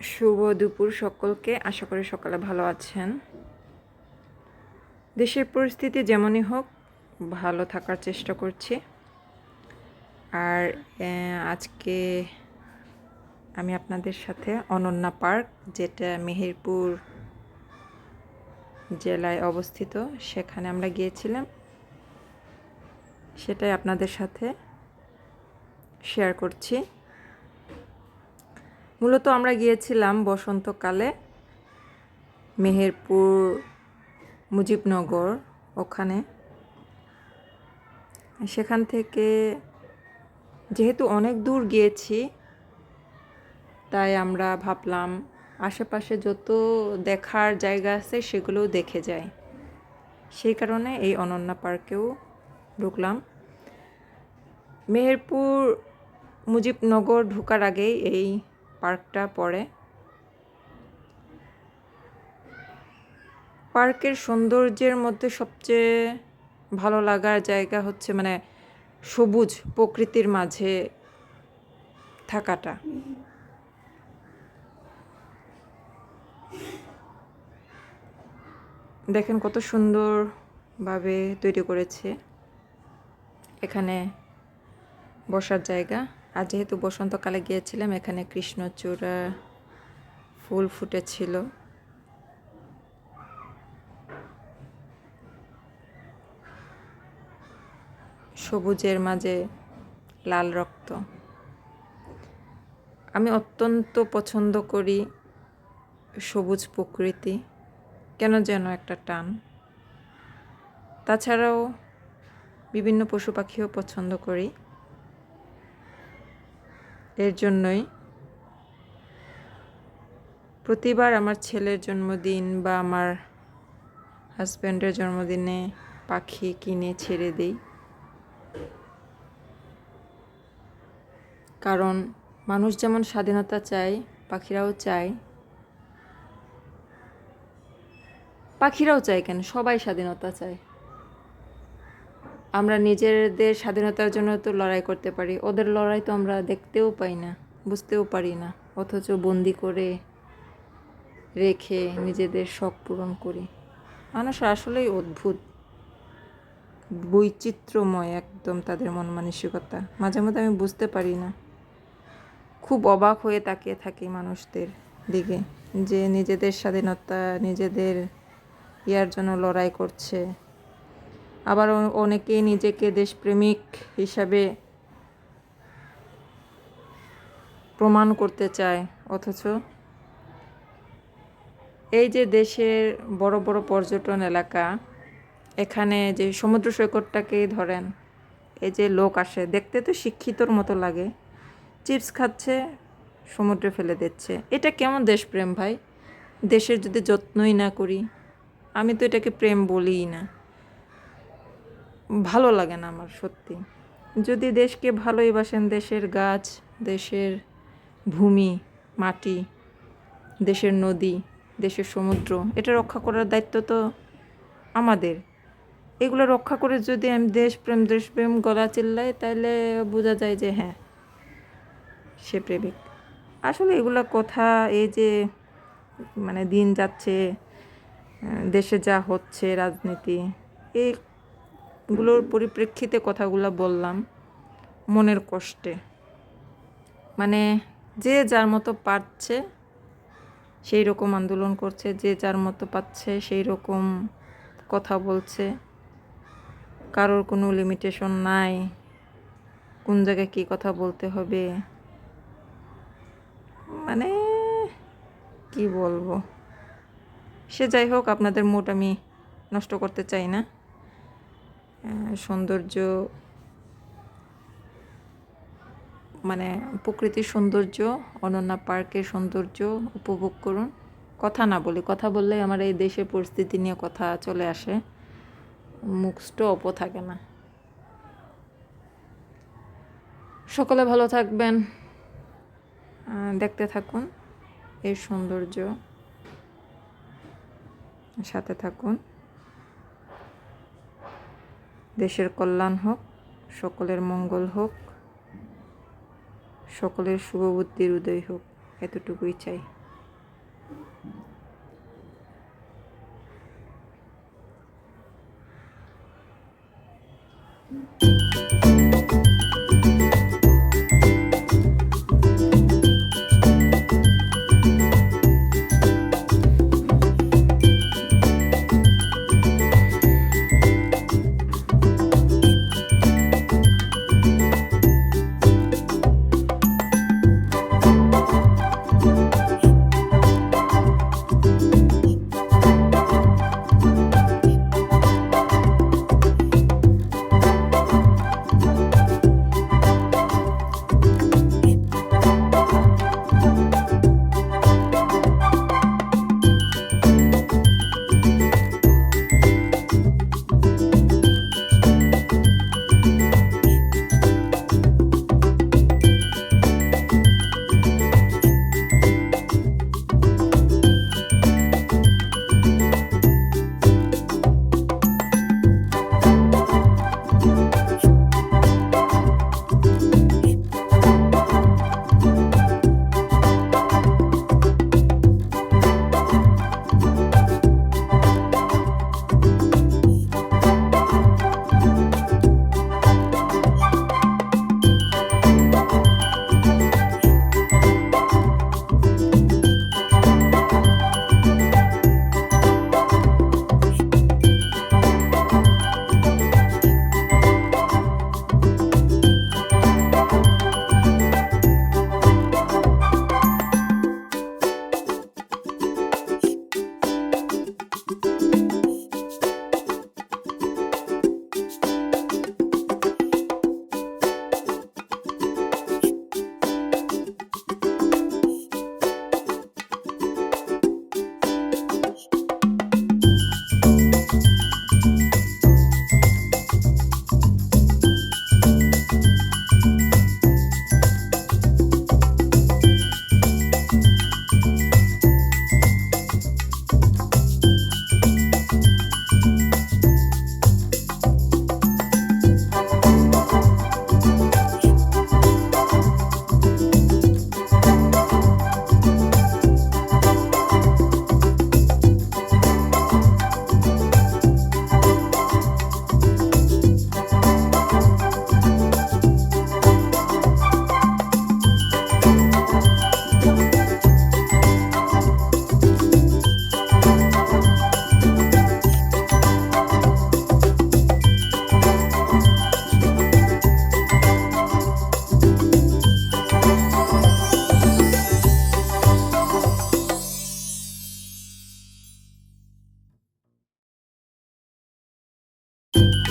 শুভ দুপুর সকলকে। আশা করি সকালে ভালো আছেন। দেশের পরিস্থিতি যেমনই হোক, ভালো থাকার চেষ্টা করছি। আর আজকে আমি আপনাদের সাথে অনন্যা পার্ক, যেটা মেহেরপুর জেলায় অবস্থিত, সেখানে আমরা গিয়েছিলাম। সেটাই আপনাদের সাথে শেয়ার করছি। মূলত আমরা গিয়েছিলাম বসন্তকালে, মেহেরপুর, মুজিবনগর ওখানে। সেখান থেকে যেহেতু অনেক দূর গিয়েছি, তাই আমরা ভাবলাম আশেপাশে যত দেখার জায়গা আছে সেগুলোও দেখে যাই। সেই কারণে এই অনন্যা পার্কেও ঢুকলাম। মেহেরপুর, মুজিবনগর ঢোকার আগেই এই পার্কটা পড়ে। পার্কের সৌন্দর্যের মধ্যে সবচেয়ে ভালো লাগার জায়গা হচ্ছে মানে সবুজ প্রকৃতির মাঝে থাকাটা। দেখেন কত সুন্দরভাবে তৈরি করেছে। এখানে বসার জায়গা। আর যেহেতু বসন্তকালে গিয়েছিলাম, এখানে কৃষ্ণচূড়া ফুল ফুটেছিল। সবুজের মাঝে লাল রক্ত। আমি অত্যন্ত পছন্দ করি সবুজ প্রকৃতি, কেন যেন একটা টান। তাছাড়াও বিভিন্ন পশু পাখিও পছন্দ করি। এর জন্যই প্রতিবার আমার ছেলের জন্মদিন বা আমার হাজব্যান্ডের জন্মদিনে পাখি কিনে ছেড়ে দিই। কারণ মানুষ যেমন স্বাধীনতা চায়, পাখিরাও চায়। পাখিরাও চায় কেন? সবাই স্বাধীনতা চায়। আমরা নিজেদের স্বাধীনতার জন্য তো লড়াই করতে পারি। ওদের লড়াই তো আমরা দেখতেও পাই না, বুঝতেও পারি না। অথচ বন্দি করে রেখে নিজেদের শখ পূরণ করি। মানুষ আসলেই অদ্ভুত, বৈচিত্র্যময় একদম তাদের মন মানসিকতা। মাঝে মধ্যে আমি বুঝতে পারি না। খুব অবাক হয়ে তাকিয়ে থাকি মানুষদের দিকে যে নিজেদের স্বাধীনতা, নিজেদের ইয়ার জন্য লড়াই করছে। আবার অনেকেই নিজেকে দেশপ্রেমিক হিসাবে প্রমাণ করতে চায়, অথচ এই যে দেশের বড় বড় পর্যটন এলাকা, এখানে যে সমুদ্র সৈকতটাকেই ধরেন, এই যে লোক আসে, দেখতে তো শিক্ষিতর মতো লাগে। চিপস খাচ্ছে, সমুদ্রে ফেলে দিচ্ছে। এটা কেমন দেশপ্রেম ভাই? দেশের যদি যত্নই না করি, আমি তো এটাকে প্রেম বলিই না। ভালো লাগে না আমার সত্যি। যদি দেশকে ভালোই বাসেন দেশের গাছ, দেশের ভূমি, মাটি, দেশের নদী, দেশের সমুদ্র, এটা রক্ষা করার দায়িত্ব তো আমাদের। এগুলো রক্ষা করে যদি আমি দেশ দেশপ্রেম দেশপ্রেম গলা চিল্লাই তাহলে বোঝা যায় যে হ্যাঁ সে প্রেমিক। আসলে এগুলো কথা, এই যে মানে দিন যাচ্ছে দেশে যা হচ্ছে, রাজনীতি এইগুলোর পরিপ্রেক্ষিতে কথাগুলো বললাম, মনের কষ্টে। মানে যে যার মতো পারছে সেই রকম আন্দোলন করছে, যে যার মতো পাচ্ছে সেই রকম কথা বলছে। কারোর কোনো লিমিটেশন নাই, কোন জায়গায় কী কথা বলতে হবে। মানে কি বলব? সে যাই হোক, আপনাদের মুড আমি নষ্ট করতে চাই না। সৌন্দর্য মানে প্রকৃতির সৌন্দর্য, অনন্যা পার্কের সৌন্দর্য উপভোগ করুন। কথা না বলি, কথা বললে আমার এই দেশের পরিস্থিতি নিয়ে কথা চলে আসে। মুখ অপ থাকে না। সকলে ভালো থাকবেন। দেখতে থাকুন এর সৌন্দর্য। সাথে থাকুন। দেশের কল্যাণ হোক সকলের মঙ্গল হোক সকলের শুভবুদ্ধির উদয় হোক এতটুকুই চাই। you.